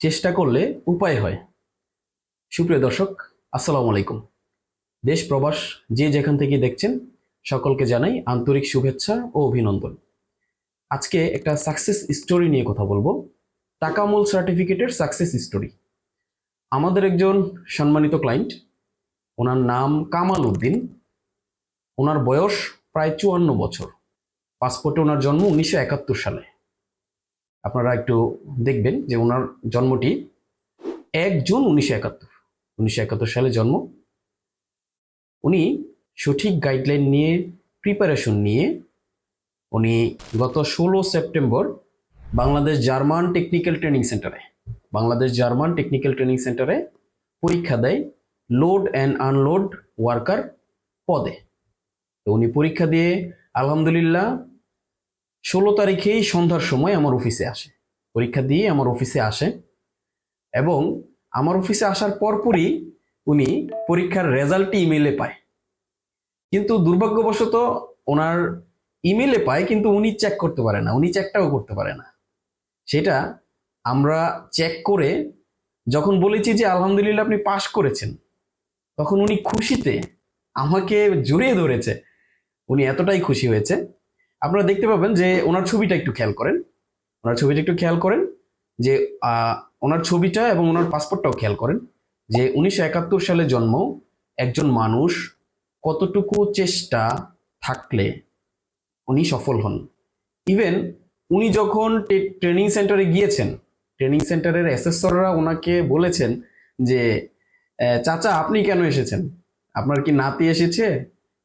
চেষ্টা করলে উপায় হয়। সুপ্রিয় দর্শক, আসসালামু আলাইকুম। দেশ, প্রবাস যে যেখান থেকে দেখছেন, সকলকে জানাই আন্তরিক শুভেচ্ছা ও অভিনন্দন। আজকে একটা সাকসেস স্টোরি নিয়ে কথা বলব। টাকামূল সার্টিফিকেটের সাকসেস স্টোরি আমাদের একজন সম্মানিত ক্লায়েন্ট ওনার নাম কামাল উদ্দিন। ওনার বয়স প্রায় চুয়ান্ন বছর। পাসপোর্টে ওনার জন্ম উনিশশো একাত্তর সালে। আপনারা একটু দেখবেন যে ওনার জন্মটি এক জুন উনিশশো একাত্তর। উনিশশো একাত্তর সালে জন্ম। উনি সঠিক গাইডলাইন নিয়ে প্রিপারেশন নিয়ে উনি গত ষোলো September Bangladesh German technical training সেন্টারে বাংলাদেশ জার্মান টেকনিক্যাল ট্রেনিং সেন্টারে পরীক্ষা দেয় লোড অ্যান্ড আনলোড ওয়ার্কার পদে। তো উনি পরীক্ষা দিয়ে আলহামদুলিল্লাহ ষোলো তারিখেই সন্ধ্যার সময় আমার অফিসে আসে। পরীক্ষা দিয়ে আমার অফিসে আসে এবং আমার অফিসে আসার পরপরই উনি পরীক্ষার রেজাল্টটি ইমেলে পায়। কিন্তু দুর্ভাগ্যবশত ওনার ইমেলে পায়, কিন্তু উনি চেক করতে পারে না, উনি চেকটাও করতে পারে না। সেটা আমরা চেক করে যখন বলেছি যে আলহামদুলিল্লাহ আপনি পাশ করেছেন, তখন উনি খুশিতে আমাকে জড়িয়ে ধরেছে। উনি এতটাই খুশি হয়েছে আপনারা দেখতে পাবেন যে ওনার ছবিটা একটু খেয়াল করেন। ওনার ছবিটা একটু খেয়াল করেন যে ওনার ছবিটা এবং ওনার পাসপোর্টটাও খেয়াল করেন যে, উনিশশো একাত্তর সালে জন্ম একজন মানুষ কতটুকু চেষ্টা থাকলে উনি সফল হন। ইভেন উনি যখন ট্রেনিং সেন্টারে গিয়েছেন ট্রেনিং সেন্টারের অ্যাসেসররা ওনাকে বলেছেন যে চাচা, আপনি কেন এসেছেন? আপনার কি নাতি এসেছে?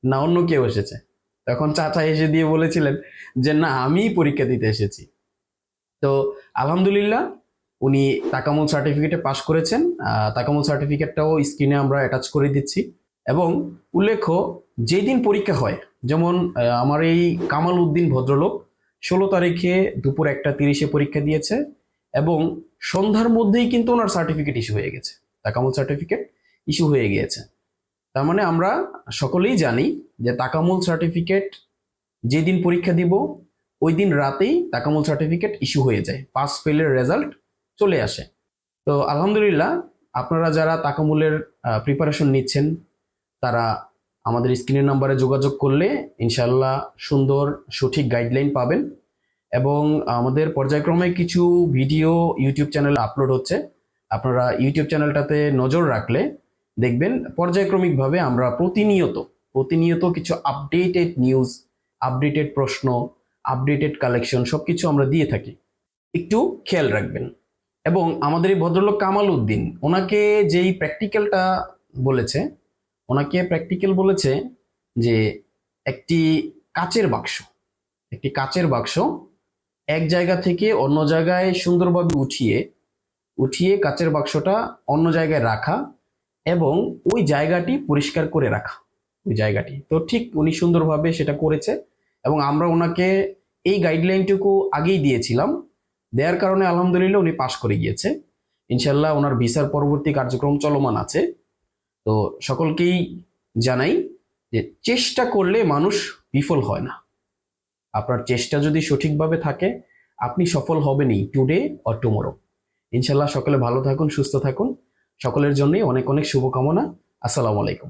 না অন্য কেউ এসেছে? তখন চাচা এসে দিয়ে বলেছিলেন যে, না আমি পরীক্ষা দিতে এসেছি। তো আলহামদুলিল্লাহ উনি তাকামুল সার্টিফিকেটে পাশ করেছেন। তাকামুল সার্টিফিকেটটাও স্ক্রিনে আমরা অ্যাটাচ করে দিচ্ছি। এবং উল্লেখ্য, যেদিন পরীক্ষা হয়, যেমন আমার এই কামাল উদ্দিন ভদ্রলোক ষোলো তারিখে দুপুর একটা তিরিশে পরীক্ষা দিয়েছে এবং সন্ধ্যার মধ্যেই কিন্তু ওনার সার্টিফিকেট ইস্যু হয়ে গেছে। তাকামুল সার্টিফিকেট ইস্যু হয়ে গিয়েছে। তার মানে আমরা সকলেই জানি যে তাকামুল সার্টিফিকেট যেদিন পরীক্ষা দিব, ওই দিন রাতেই তাকামুল সার্টিফিকেট ইস্যু হয়ে যায়। পাস ফেলের রেজাল্ট চলে আসে। তো আলহামদুলিল্লাহ, আপনারা যারা তাকামুলের প্রিপারেশন নিচ্ছেন, তারা আমাদের স্ক্রিনের নাম্বারে যোগাযোগ করলে ইনশাল্লাহ সুন্দর, সঠিক গাইডলাইন পাবেন এবং আমাদের পর্যায়ক্রমে কিছু ভিডিও ইউটিউব চ্যানেলে আপলোড হচ্ছে। আপনারা ইউটিউব চ্যানেলটাতে নজর রাখলে দেখবেন, পর্যায়ক্রমিকভাবে আমরা প্রতিনিয়ত প্রতিনিয়ত কিছু আপডেটেড নিউজ আপডেটেড প্রশ্ন আপডেটেড কালেকশন সব কিছু আমরা দিয়ে থাকি। একটু খেয়াল রাখবেন। এবং আমাদের এই ভদ্রলোক কামাল উদ্দিন, ওনাকে যেই প্র্যাকটিক্যালটা বলেছে, ওনাকে প্র্যাকটিক্যাল বলেছে যে একটি কাচের বাক্স, একটি কাচের বাক্স এক জায়গা থেকে অন্য জায়গায় সুন্দরভাবে উঠিয়ে উঠিয়ে কাচের বাক্সটা অন্য জায়গায় রাখা এবং ওই জায়গাটি পরিষ্কার করে রাখা, ওই জায়গাটি। তো ঠিক উনি সুন্দরভাবে সেটা করেছে এবং আমরা ওনাকে এই গাইডলাইনটুকু আগেই দিয়েছিলাম। দেওয়ার কারণে আলহামদুলিল্লাহ উনি পাশ করে গিয়েছে। ইনশাল্লাহ ওনার ভিসার পরবর্তী কার্যক্রম চলমান আছে। তো সকলকেই জানাই যে চেষ্টা করলে মানুষ বিফল হয় না। আপনার চেষ্টা যদি সঠিকভাবে থাকে, আপনি সফল হবেনই টুডে অর টুমোরো ইনশাল্লাহ সকলে ভালো থাকুন, সুস্থ থাকুন। সকলের জন্যই অনেক অনেক শুভকামনা। আসসালামু আলাইকুম।